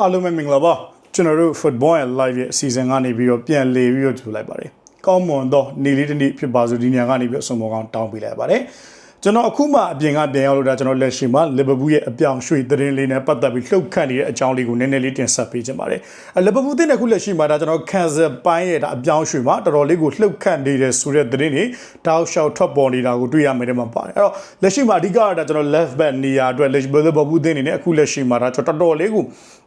အားလုံးပဲမင်္ဂလာပါကျွန်တော်တို့ football and live ရဲ့အစီအစဉ်ကနေပြီးတော့ပြန်လည်ပြီးတော့ကြိုလိုက်ပါတယ်ကောင်းမွန်သောနေ့လေးတစ်နေ့ဖြစ်ပါစို့ဒီညကနေပြီးတော့ဆုံမောကောင်းတောင်းပေးလိုက်ပါတယ်ကျွန်တော်အခုမှအပြင်ကပြန်ရောက်လို့ဒါကျွန်တော်လက်ရှိမှာလီဗာပူးရဲ့အပြောင်ရွှေ့သတင်းလေးနဲ့ပတ်သက်ပြီးလှုပ်ခတ်နေတဲ့အကြောင်းလေးကိုနည်းနည်းလေးတင်ဆက်ပေးချင်ပါတယ်အလီဗာပူးတင်တဲ့ခုလက်ရှိမှာဒါကျွန်တော်ကန်ဆယ်ပိုင်းရဲ့ဒါအပြောင်ရွှေ့မှာတော်တော်လေးကိုလှုပ်ခတ်နေတဲ့ဆိုတဲ့သတင်းတွေတောက်လျှောက်ထွက်ပေါ်နေတာကိုတွေ့ရမယ်တဲ့မှာပါတယ်အဲ့တော့လက်ရှိမှာအဓိကကဒါကျွန်တော် left back နေရာအတွက်လက်ရှိဘယ်လိုပူးတင်နေနဲ့အခုလက်ရှိမှာဒါကျွန်တော်တော်တော်လေးကို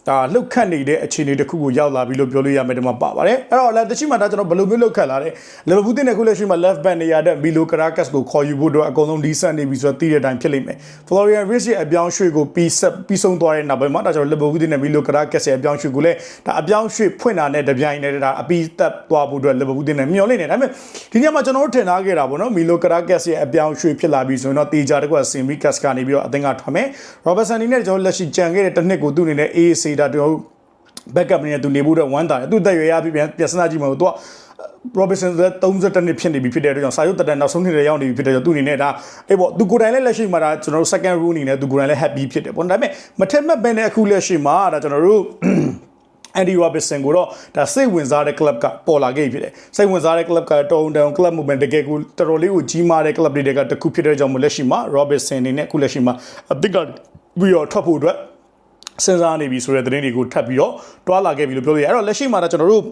ဒါလှုပ်ခတ်နေတဲ့အခြေအနေတစ်ခုကိုရောက်လာပြီလို့ပြောလို့ရမယ်ဒီမှာပါပါတယ်အဲ့တော့လက်တရှိမှာဒါကျွန်တော်ဘယ်လိုမျိုးလှုပ်ခတ်လာလဲလီဗာပူးတင်တဲ့ခုလက်ရှိမှာ left back နေရာတဲ့မီလိုကရာကတ်ကိုခေါ်ယူဖို့တော့အကုန်လုံးဒီဆက်နေပြီဆိုတော့သိတဲ့အတိုင်းဖြစ်လိမ့်မယ် Florian Rich ရဲ့အပြောင်းရွှေ့ကိုပြီးဆက်ပြီးဆုံးသွားတဲ့နောက်ပိုင်းမှာဒါကျွန်တော်လီဗာပူးတင်တဲ့မီလိုကရာကတ်ရဲ့အပြောင်းရွှေ့ကိုလည်းဒါအပြောင်းရွှေ့ဖွင့်တာနဲ့တပြိုင်တည်းဒါအပြီးသက်သွားဖို့အတွက်လီဗာပူးတင်တဲ့မျှော်လင့်နေဒါပေမဲ့ဒီညမှာကျွန်တော်တို့ထင်ထားခဲ့တာပေါ့နော်မီလိုကရာကတ်ရဲ့အပြောင်းရွှေ့ဖြစ်လာပြီဆိုရင်တော့တေချာတကွဆင်မီကတ်ကနေပြီးတော့အသင်းကထွက်မယ် Robertson အနေနဲ့ကျွန်တော်လက်ရှိကြံခဲ့တဲ့တစ်နှစ်ကိုသူ့အနေနဲ့ AC ဒါကျွန်တော် backup အနေနဲ့သူနေဖို့တော့ဝမ်းတာတယ်သူတက်ရွယ်ရပြီးပြန်ပြန်စနာကြည့်မှာတော့ Robinson က32နှစ်ဖြစ်နေပြီဖြစ်တဲ့အတွက်ကြောင့်စာရုပ်တက်တဲ့နောက်ဆုံးနှစ်တွေရောက်နေပြီဖြစ်တဲ့ကြောင့်သူအနေနဲ့ဒါအေးပေါ့သူကိုယ်တိုင်လည်းလက်ရှိမှာဒါကျွန်တော်တို့ second rule အနေနဲ့သူကိုယ်တိုင်လည်း happy ဖြစ်တယ်ပေါ့ဒါပေမဲ့မထက်မဲ့ပဲနဲ့အခုလက်ရှိမှာဒါကျွန်တော်တို့ Andy Robertson ကိုတော့ဒါစိတ်ဝင်စားတဲ့ club ကပေါ်လာခဲ့ပြီဖြစ်တယ်စိတ်ဝင်စားတဲ့ club ကတောင်းတန် club movement တကယ်ကိုတော်တော်လေးကိုကြီးမားတဲ့ club တွေကတခုဖြစ်တဲ့ကြောင့်မလက်ရှိမှာ Robertson အနေနဲ့အခုလက်ရှိမှာအသစ်ကပြီးတော့ထွက်ဖို့အတွက် စဉ်းစားနေပြီဆိုတဲ့သတင်းတွေကိုထပ်ပြီးတော့တွားလာခဲ့ပြီလို့ပြောလို့ရတယ်အဲ့တော့လက်ရှိမှာတော့ကျွန်တော်တို့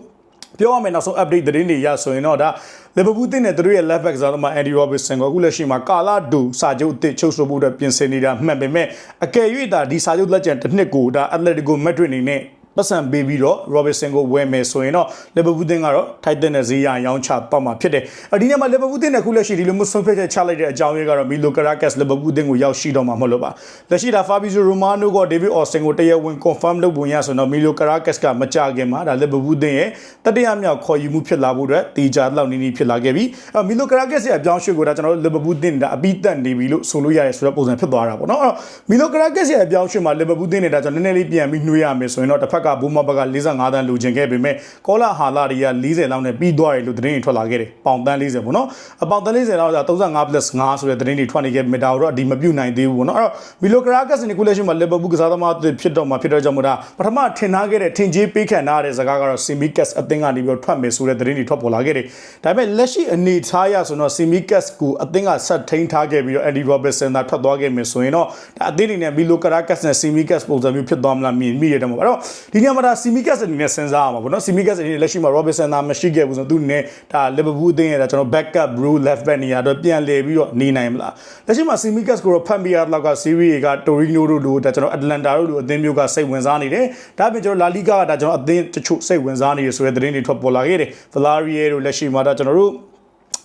ပြောရမယ်နောက်ဆုံး update သတင်းတွေရဆိုရင်တော့ဒါလီဗာပူးတင်တဲ့သူတို့ရဲ့ left back ဇာတ်မှာ Andy Robertson ကိုအခုလက်ရှိမှာကာလာဒူစာချုပ်အသစ်ချုပ်ဆိုဖို့အတွက်ပြင်ဆင်နေတာမှန်ပေမဲ့အကယ်၍ဒါဒီစာချုပ်လက်ကျန်တစ်နှစ်ကိုဒါ Atletico Madrid အနေနဲ့ ပတ်စံပေးပြီးတော့ Robertson ကိုဝယ်မယ်ဆိုရင်တော့ Liverpool တင်ကတော့ Titan နဲ့ဈေးရရောင်းချတော့မှာဖြစ်တယ်။အဒီနေ့မှာ Liverpool တင်တဲ့ခုလက်ရှိဒီလိုမျိုးဆုံးဖြတ်ချက်ချလိုက်တဲ့အကြောင်းရင်းကတော့ Milo Caracas Liverpool တင်ကိုရောက်ရှိတော့မှာမဟုတ်လို့ပါ။လက်ရှိဒါ Fabrizio Romano က David Austin ကိုတရားဝင် confirm လုပ်ပုံရဆိုတော့ Milo Caracas ကမကြခင်မှာဒါ Liverpool တင်ရဲ့တတိယမြောက်ခေါ်ယူမှုဖြစ်လာဖို့အတွက်တီချာလောက်နီးနီးဖြစ်လာခဲ့ပြီ။အဲ Milo Caracas ရဲ့အပြောင်းရွှေ့ကိုဒါကျွန်တော်တို့ Liverpool တင်ဒါအပြီးတက်နေပြီလို့ဆိုလို့ရတယ်ဆိုတော့ပုံစံဖြစ်သွားတာပေါ့နော်။အဲ့တော့ Milo Caracas ရဲ့အပြောင်းရွှေ့မှာ Liverpool တင်နေတာကျွန်တော်နည်းနည်းလေးပြန်ပြီးနှွေးရမယ်ဆိုရင်တော့တစ်ဖက်ကဘူမာဘက45တန်းလူချင်ခဲ့ပေမဲ့ကောလာဟာလာတွေက40လောက်နဲ့ပြီးသွားတယ်လို့သတင်းတွေထွက်လာခဲ့တယ်ပေါင်တန်း40ပေါ့နော်အပေါင်တန်း40လောက်ဆို35 plus 5ဆိုတဲ့သတင်းတွေထွက်နေခဲ့ပေမဲ့ဒါတော့အဒီမပြုတ်နိုင်သေးဘူးပေါ့နော်အဲ့တော့မီလိုကရာကတ်စနီကူလက်ရှိမှာလီဗာပူးကစားသမားတွေဖြစ်တော့မှာဖြစ်တော့ကြောင့်မို့ဒါပထမထင်ထားခဲ့တဲ့ထင်ကြီးပေးခံထားတဲ့စကားကတော့ဆီမီကတ်အသင်းကနေပြီးတော့ထွက်မယ်ဆိုတဲ့သတင်းတွေထွက်ပေါ်လာခဲ့တယ်ဒါပေမဲ့လက်ရှိအနေထားရဆိုတော့ဆီမီကတ်ကိုအသင်းကဆက်ထိန်းထားခဲ့ပြီးတော့အန်ဒီရောဘတ်ဆန်သာထွက်သွားခဲ့မယ်ဆိုရင်တော့ဒါအသင်းအနေနဲ့မီလိုကရာကတ်နဲ့ဆီမီကတ်ပုံစံမျိုးဖြစ်သွားမလားမြင်မိရတယ်ပေါ့အဲ့တော့ဒီညမှာဒါဆီမီကတ်အနေနဲ့စဉ်းစားရမှာပေါ့နော်ဆီမီကတ်အနေနဲ့လက်ရှိမှာ Robinson သာမရှိခဲ့ဘူးဆိုတော့သူအနေနဲ့ဒါ Liverpool အသင်းရဲ့ဒါကျွန်တော် backup bro left back နေရာတော့ပြန်လည်ပြီးတော့နေနိုင်မလားလက်ရှိမှာဆီမီကတ်ကိုတော့ဖတ်မိရတော့က series က Torino တို့လိုဒါကျွန်တော် Atlanta တို့လိုအသင်းမျိုးကစိတ်ဝင်စားနေတယ်ဒါပြင်ကျွန်တော် La Liga ကဒါကျွန်တော်အသင်းတချို့စိတ်ဝင်စားနေရဆိုတဲ့သတင်းတွေထွက်ပေါ်လာခဲ့တယ် Villarreal တို့လက်ရှိမှာဒါကျွန်တော်တို့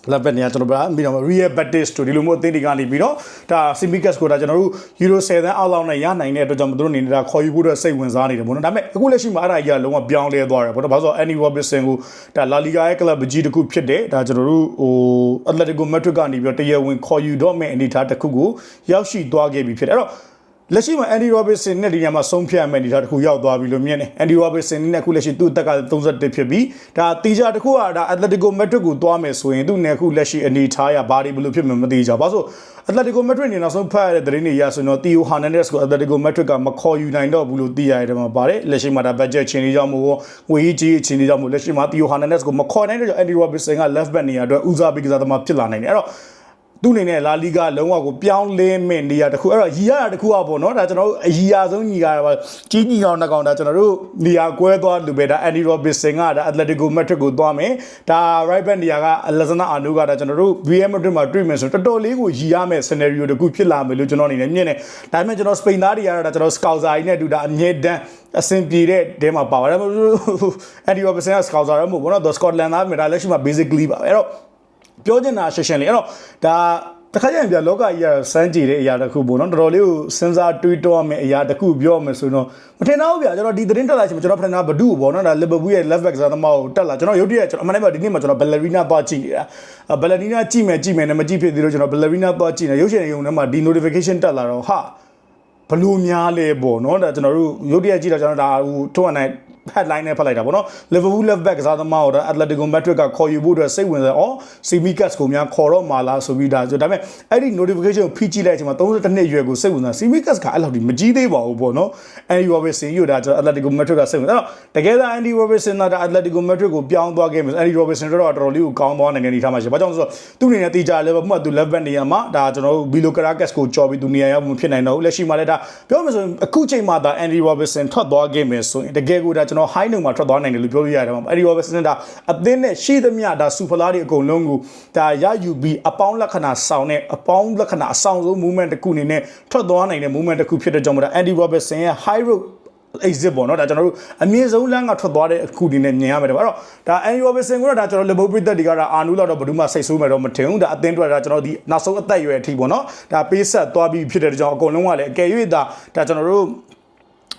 လက်ဘက်နေရကျွန်တော်ဗာပြီးတော့ Real Betis တို့ဒီလိုမျိုးအသင်းတွေကနေပြီးတော့ဒါ Simicas ကိုဒါကျွန်တော်တို့ Euro 7တန်းအောက်လောက်နဲ့ရနိုင်တဲ့အတွက်ကြောင့်မတို့အနေနဲ့ဒါခေါ်ယူဖို့တော့စိတ်ဝင်စားနေတယ်ပေါ့နော်ဒါပေမဲ့အခုလက်ရှိမှာအဲ့ဒါကြီးကလုံးဝပြောင်းလဲသွားတယ်ပေါ့နော်ဘာလို့ဆိုတော့ Andy Robertson ကိုဒါ La Liga ရဲ့ club ကြီးတစ်ခုဖြစ်တယ်ဒါကျွန်တော်တို့ဟို Atletico Madrid ကနေပြီးတော့တရားဝင်ခေါ်ယူတော့မယ့်အနေအထားတစ်ခုကိုရောက်ရှိသွားခဲ့ပြီဖြစ်တယ်အဲ့တော့ လက်ရှိမှာ Andy Robertson နဲ့ဒီညမှာဆုံးဖြတ်မယ်အနေထားတစ်ခုရောက်သွားပြီလို့မြင်တယ် Andy Robertson နဲ့အခုလက်ရှိသူ့အသက်က31ဖြစ်ပြီးဒါတီဂျာတစ်ခုကဒါ Atletico Madrid ကိုသွားမယ်ဆိုရင်သူ့နဲ့အခုလက်ရှိအနေထားရဘာတွေဘယ်လိုဖြစ်မှမသိကြဘာလို့ Atletico Madrid နေနောက်ဆုံးဖတ်ရတဲ့သတင်းတွေရဆိုတော့ Theo Hernandez ကို Atletico Madrid ကမခေါ်ယူနိုင်တော့ဘူးလို့သိရတယ်မှာပါတယ်လက်ရှိမှာဒါ budget ချင်းလေးကြောင့်မို့ငွေကြီးချင်းလေးကြောင့်မို့လက်ရှိမှာ Theo Hernandez ကိုမခေါ်နိုင်တော့ Andy Robertson က left back နေရာအတွက်ဦးစားပေးကစားသမားဖြစ်လာနိုင်တယ်အဲ့တော့ သူ့အနေနဲ့လာလီဂါလုံးဝကိုပြောင်းလဲမဲ့နေရာတစ်ခုအဲ့တော့ရီရတာတစ်ခုอ่ะပေါ့နော်ဒါကျွန်တော်တို့အရီယာဆုံးညီကာပါကြီးညီကောင်နှကောင်ဒါကျွန်တော်တို့နေရာကွဲသွားလူပဲဒါအန်ဒီရောဘစ်ဆင်ကဒါအက်တလက်တီကိုမက်ထရစ်ကိုသွားမယ်ဒါ right back နေရာကအလက်ဇနာအာနိုကဒါကျွန်တော်တို့ VM Madrid မှာတွေ့မယ်ဆိုတော်တော်လေးကိုရီရမဲ့ scenario တစ်ခုဖြစ်လာမယ်လို့ကျွန်တော်အနေနဲ့မြင်တယ်ဒါပေမဲ့ကျွန်တော်စပိန်သားတွေကတော့ဒါကျွန်တော် scouser ကြီးနဲ့တူဒါအမြဲတမ်းအဆင်ပြေတဲ့တဲမှာပါပါတယ်အန်ဒီရောဘစ်ဆင်က scouser ရမို့ဘောနော် Scotland သားမြေဒါလက်ရှိမှာ basically ပါပဲအဲ့တော့ ပြောချင်တာရှင်းရှင်းလေးအဲ့တော့ဒါတခါကျရင်ပြလောကကြီးကစမ်းကြည့်တဲ့အရာတစ်ခုပေါ့နော်တော်တော်လေးကိုစဉ်းစားတွေးတောရမယ့်အရာတစ်ခုပြောမယ်ဆိုတော့မထင်တော့ဘူးဗျာကျွန်တော်ဒီသတင်းတက်လာချိန်မှာကျွန်တော်ဖန်နာဘဒုပေါ့နော်ဒါလီဗာပူးရဲ့ left back စားသမားကိုတက်လာကျွန်တော်ရုပ်တရက်ကျွန်တော်အမှန်တမ်းပြောဒီနေ့မှာကျွန်တော်ဘယ်လရီနာသွားကြည့်နေတာဘယ်လရီနာကြည့်မယ်ကြည့်မယ်နဲ့မကြည့်ဖြစ်သေးလို့ကျွန်တော်ဘယ်လရီနာသွားကြည့်နေရုပ်ရှင်ရုံထဲမှာဒီ notification တက်လာတော့ဟာဘလို့များလဲပေါ့နော်ဒါကျွန်တော်တို့ရုပ်တရက်ကြည့်တော့ကျွန်တော်ဒါဟိုထုံးအနိုင် headline နဲ့ဖတ်လိုက်တာပေါ့နော် Liverpool left back ကစားသမားကိုဒါ Atletico Madrid ကခေါ်ယူဖို့အတွက်စိတ်ဝင်စားအော် Simicas ကိုများခေါ်တော့မှာလားဆိုပြီးဒါဆိုဒါပေမဲ့အဲ့ဒီ notification ကိုဖိကြည့်လိုက်အချိန်မှာ32နှစ်အရွယ်ကိုစိတ်ဝင်စား Simicas ကအဲ့လောက်ဒီမကြီးသေးပါဘူးပေါ့နော် Andy Robertson ယူဒါကျွန်တော် Atletico Madrid ကစိတ်ဝင်စားအဲ့တော့တကယ်တော့ Andy Robertson က Atletico Madrid ကိုပြောင်းသွားခဲ့မယ် Andy Robertson တော့တော်တော်လေးကိုကောင်းသွားနိုင်တဲ့အနေထားမှာရှိဘာကြောင့်လဲဆိုတော့သူ့အနေနဲ့တေချာ level မှာသူ left back နေရာမှာဒါကျွန်တော်တို့ Bilo Caracas ကိုကြော်ပြီးသူနေရာရောက်မှဖြစ်နိုင်တော့ဘူးလက်ရှိမှာလည်းဒါပြောမှဆိုရင်အခုချိန်မှာဒါ Andy Robertson ထွက်သွားခဲ့မယ်ဆိုရင်တကယ်ကိုဒါကျွန်တော် high note မှာထွက်သွားနိုင်တယ်လို့ပြောလို့ရတယ်မှာ Andy Robertson ဒါအသင်းနဲ့ရှိသမျှဒါ super လာတွေအကုန်လုံးကိုဒါရယူပြီးအပေါင်းလက္ခဏာဆောင်တဲ့အပေါင်းလက္ခဏာအဆောင်ဆုံး movement တစ်ခုအနေနဲ့ထွက်သွားနိုင်တဲ့ movement တစ်ခုဖြစ်တဲ့ကြောင့်မို့ဒါ Andy Robertson ရဲ့ high road exit ပေါ့နော်ဒါကျွန်တော်တို့အမြင့်ဆုံးလမ်းကထွက်သွားတဲ့အခုဒီနဲ့မြင်ရမယ်တဲ့အဲ့တော့ဒါ Andy Robertson ကိုတော့ဒါကျွန်တော် Liverpool ပြည်သက်တွေကဒါအာနူလောက်တော့ဘယ်သူမှစိတ်ဆိုးမယ်တော့မထင်ဘူးဒါအသင်းတွေဒါကျွန်တော်ဒီနောက်ဆုံးအသက်အရွယ်အထိပေါ့နော်ဒါပေးဆက်သွားပြီးဖြစ်တဲ့ကြောင့်အကုန်လုံးကလည်းအကယ်၍ဒါဒါကျွန်တော်တို့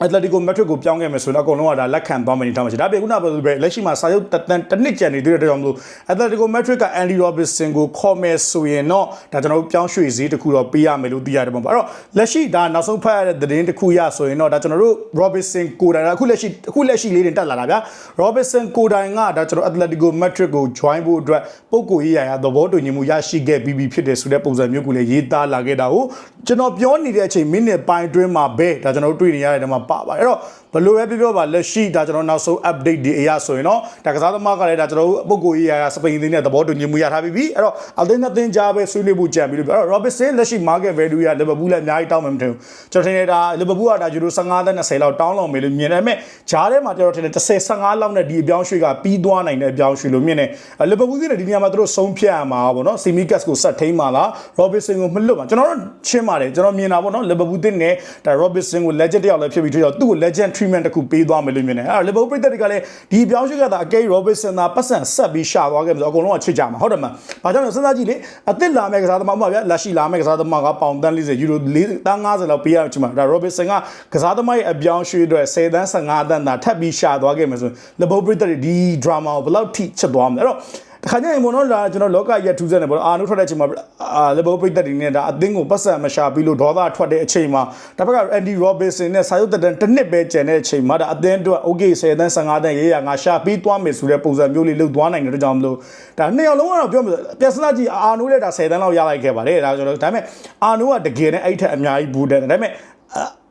အက်တလက်တီကိုမက်ထရစ်ကိုပြောင်းခဲ့မယ်ဆိုတော့အကုန်လုံးကဒါလက်ခံသွားမယ်နေထားမှာရှိဒါပေမဲ့ခုနကပြောသလိုပဲလက်ရှိမှာစာရုပ်တန်တစ်နှစ်ကျန်နေတဲ့အတွက်ကြောင့်မလို့အက်တလက်တီကိုမက်ထရစ်ကအန်ဒီရောဘစ်ဆန်ကိုခေါ်မယ်ဆိုရင်တော့ဒါကျွန်တော်တို့ပြောင်းရွှေ့ဈေးတစ်ခုတော့ပေးရမယ်လို့သိရတယ်ပေါ့အဲ့တော့လက်ရှိဒါနောက်ဆုံးဖတ်ရတဲ့သတင်းတစ်ခုရဆိုရင်တော့ဒါကျွန်တော်တို့ Robinson ကိုတိုင်အခုလက်ရှိအခုလက်ရှိလေးတင်တက်လာတာဗျာ Robinson ကိုတိုင်ကဒါကျွန်တော် Atletico Madrid ကို join ဖို့အတွက်ပုံကိုရေးရရသဘောတူညီမှုရရှိခဲ့ပြီးပြီဖြစ်တယ်ဆိုတဲ့ပုံစံမျိုးကိုလည်းရေးသားလာခဲ့တာကိုကျွန်တော်ပြောနေတဲ့အချိန်မိနစ်ပိုင်းအတွင်းမှာပဲဒါကျွန်တော်တို့တွေ့နေရတဲ့နေရာမှာပါပါတယ်အဲ့တော့ ဘလို့ပဲပြောပြောပါလက်ရှိဒါကျွန်တော်နောက်ဆုံး update ဒီအရာဆိုရင်တော့ဒါကစားသမားကလည်းဒါကျွန်တော်တို့ပုံကိုရေးရရစပိန်အသင်းနဲ့သဘောတူညီမှုရထားပြီးပြီအဲ့တော့အသင်းနဲ့အသင်းကြားပဲဆွေးနွေးဖို့ကြံပြီးလို့ပြောအဲ့တော့ Robinson လက်ရှိ market value ရ Liverpool လည်းအများကြီးတောင်းမှမထင်ဘူးကျွန်တော်ထင်နေတာ Liverpool ကဒါယူရို15သန်း20လောက်တောင်းလောက်မယ်လို့မြင်တယ်မဲ့ဂျားထဲမှာကျွန်တော်ထင်တယ်30 15လောက်နဲ့ဒီအပြောင်းရွှေ့ကပြီးသွားနိုင်တဲ့အပြောင်းရွှေ့လို့မြင်တယ် Liverpool ကဒီနေရာမှာသူတို့ဆုံးဖြတ်ရမှာပေါ့နော် Simicas ကိုဆက်ထိန်းမှာလား Robinson ကိုမလွတ်မှာကျွန်တော်တို့ရှင်းပါတယ်ကျွန်တော်မြင်တာပေါ့နော် Liverpool တင်နဲ့ဒါ Robinson ကို legend တယောက်လည်းဖြစ်ပြီးတော့သူ့ကို legend treatment တစ်ခုပေးသွားမယ်လို့မြင်တယ်အဲ့ဒါ Liverpool ပြည်သက်ကလည်းဒီအပြောင်းရွှေ့ကသာအကယ် Robinson သာပတ်စံဆက်ပြီးရှာသွားခဲ့မှာဆိုအကုန်လုံးကချစ်ကြမှာဟုတ်တယ်မလားဘာကြောင့်လဲစဉ်းစားကြည့်လေအသစ်လာမဲ့ကစားသမားမှာဗျာလက်ရှိလာမဲ့ကစားသမားကပေါင်တန်း40ယူရို4တန်း50လောက်ပေးရချင်မှာဒါ Robinson ကကစားသမားရဲ့အပြောင်းရွှေ့အတွက်10တန်း15တန်းသာထပ်ပြီးရှာသွားခဲ့မှာဆိုရင် Liverpool ပြည်သက်တွေဒီ drama ကိုဘယ်လောက်ထိချစ်သွားမလဲအဲ့တော့ တခါကျရင်ဘောနော်လာကျွန်တော်လောကရက်ထူးစက်နေပေါ့အာနုထွက်တဲ့အချိန်မှာအာလေဘောပိတ်သက်တွေနဲ့ဒါအသင်းကိုပတ်စံမရှာပြီးလို့ဒေါသထွက်တဲ့အချိန်မှာတစ်ဖက်က Andy Robertson နဲ့စာရုပ်တက်တန်တစ်နှစ်ပဲကျန်တဲ့အချိန်မှာဒါအသင်းအတွက် okay 10တန်း15တန်းရေးရငါရှာပြီးသွားမယ်ဆိုတဲ့ပုံစံမျိုးလေးလုပ်သွားနိုင်တဲ့ကြောင့်မလို့ဒါနှစ်ယောက်လုံးကတော့ပြောမယ်ပြဿနာကြီးအာနုလည်းဒါ10တန်းလောက်ရလိုက်ခဲ့ပါတယ်ဒါဆိုတော့ဒါပေမဲ့အာနုကတကယ်နဲ့အဲ့ထက်အများကြီးဘူးတယ်ဒါပေမဲ့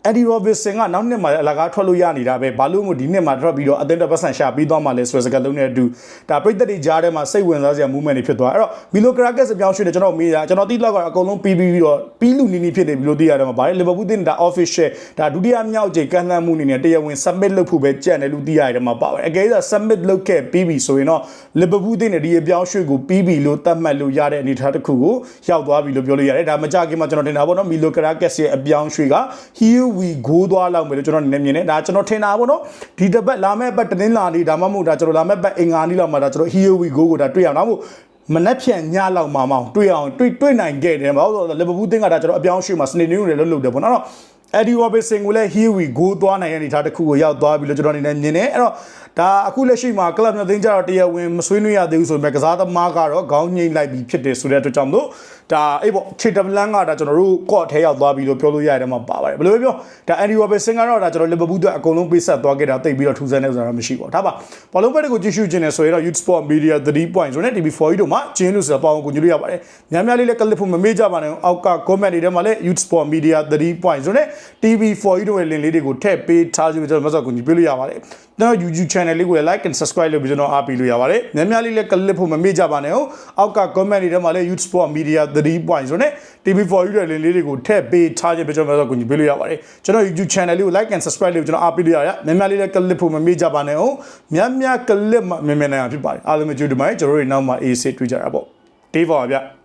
အဒီရောဘစ်ဆန်ကနောက်နှစ်မှာအလကားထွက်လို့ရနေတာပဲဘာလို့မို့ဒီနှစ်မှာထွက်ပြီးတော့အသင်းတော်ပတ်စံရှာပြီးသွားမှလဲဆိုတဲ့စကားလုံးနဲ့အတူဒါပြိသက်တွေကြားထဲမှာစိတ်ဝင်စားစရာ movement တွေဖြစ်သွားအဲ့တော့မီလိုကရာကက်စ်အပြောင်းရွှေ့တယ်ကျွန်တော်မေးတာကျွန်တော်တိလောက်ကတော့အကုန်လုံးပြီးပြီးပြီးတော့ပြီးလူနီနီဖြစ်တယ်ပြီးလို့သိရတယ်မှာဗါလေလီဗာပူးတင်ဒါ official ဒါဒုတိယမြောက်ချိန်ကန့်လန့်မှုအနေနဲ့တရားဝင် submit လုပ်ဖို့ပဲကြံ့တယ်လို့သိရတယ်မှာပါပါတယ်အကယ်၍ submit လုပ်ခဲ့ပြီးပြီဆိုရင်တော့လီဗာပူးတင်တဲ့ဒီအပြောင်းရွှေ့ကိုပြီးပြီလို့သတ်မှတ်လို့ရတဲ့အနေအထားတစ်ခုကိုရောက်သွားပြီလို့ပြောလို့ရတယ်ဒါမကြခင်မှာကျွန်တော်တင်တာပေါ့နော်မီလိုကရာကက်စ်ရဲ့အပြောင်းရွှေ့က here we go သွားလောက်မယ်လို့ကျွန်တော်နည်းနည်းမြင်တယ်ဒါကျွန်တော်ထင်တာပေါ့နော်ဒီတစ်ပတ်လာမယ့်ပတ်တနင်္လာနေ့ဒါမှမဟုတ်ဒါကျွန်တော်လာမယ့်ပတ်အင်္ဂါနေ့လောက်မှာဒါကျွန်တော် here we go ကိုဒါတွေ့အောင်ဒါမှမဟုတ်မနှက်ဖြန်ညလောက်မှာမောင်တွေ့အောင်တွေ့တွေ့နိုင်ခဲ့တယ်ဘာလို့လဲဆိုတော့လီဗာပူးတင်းကဒါကျွန်တော်အပြောင်းရွှေ့မှာစနေနေ့တွေလည်းလုပ်တယ်ပေါ့နော်အဲ့ဒီ Robertson ကိုလည်း here we go သွားနိုင်တဲ့အနေအထားတစ်ခုကိုရောက်သွားပြီလို့ကျွန်တော်အနေနဲ့မြင်တယ်အဲ့တော့ဒါအခုလက်ရှိမှာကလပ်နှစ်သိန်းကျတော့တရားဝင်မဆွေးနွေးရသေးဘူးဆိုပေမဲ့ကစားသမားကတော့ခေါင်းငိမ့်လိုက်ပြီးဖြစ်တယ်ဆိုတဲ့အတွက်ကြောင့်မလို့ ဒါအေးပေါ့ခြေတပလန်းကဒါကျွန်တော်တို့ကော့ထဲရောက်သွားပြီလို့ပြောလို့ရတယ်မှာပါပါတယ်ဘယ်လိုပဲပြောဒါအန်ဒီရောဘယ်ဆင်ကတော့ဒါကျွန်တော်လီဗာပူးအတွက်အကုန်လုံးပေးဆက်သွားခဲ့တာတိတ်ပြီးတော့ထူးဆန်းနေဆိုတာမရှိပါဘူးဒါပါဘောလုံးဘက်တွေကိုကြည့်ရှုခြင်းနဲ့ဆိုရင်တော့ Youth Sport Media 3 points ဆိုနဲ့ TV4 တို့မှာကျင်းလို့ဆိုတာပေါအောင်ကိုကြည့်လို့ရပါတယ်များများလေးလည်းကလစ်ဖို့မမေ့ကြပါနဲ့အောက်က comment တွေထဲမှာလည်း Youth Sport Media 3 points ဆိုနဲ့ TV4 တို့ရဲ့ link လေးတွေကိုထည့်ပေးထားကြည့်ပြီးကျွန်တော်မဆော့ကိုကြည့်ပြလို့ရပါတယ်ကျွန်တော် YouTube channel လေးကိုလည်း like and subscribe လုပ်ပြီးကျွန်တော်အားပေးလို့ရပါတယ်များများလေးလည်းကလစ်ဖို့မမေ့ကြပါနဲ့အောက်က comment တွေထဲမှာလည်း Youth Sport Media 3 points ဆိုနဲ့ TV4 ရဲ့ link လေးတွေကိုထည့်ပေးထားကြည့်ပြီးကျွန်တော်မဆော့ကိုကြည့်ပြလို့ရပါတယ်ကျွန်တော် YouTube channel လေးကို like and subscribe လုပ်ကျွန်တော်အားပေးလို့ရရများများလေးလည်းကလစ်ဖို့မမေ့ကြပါနဲ့များများကလစ်မှမြန်မြန်နိုင်အောင်ဖြစ်ပါတယ်အားလုံးပဲကြိုးတင်ပါတယ်ကျွန်တော်တို့နောက်မှ AC တွေ့ကြတာပေါ့တေးပါဗျ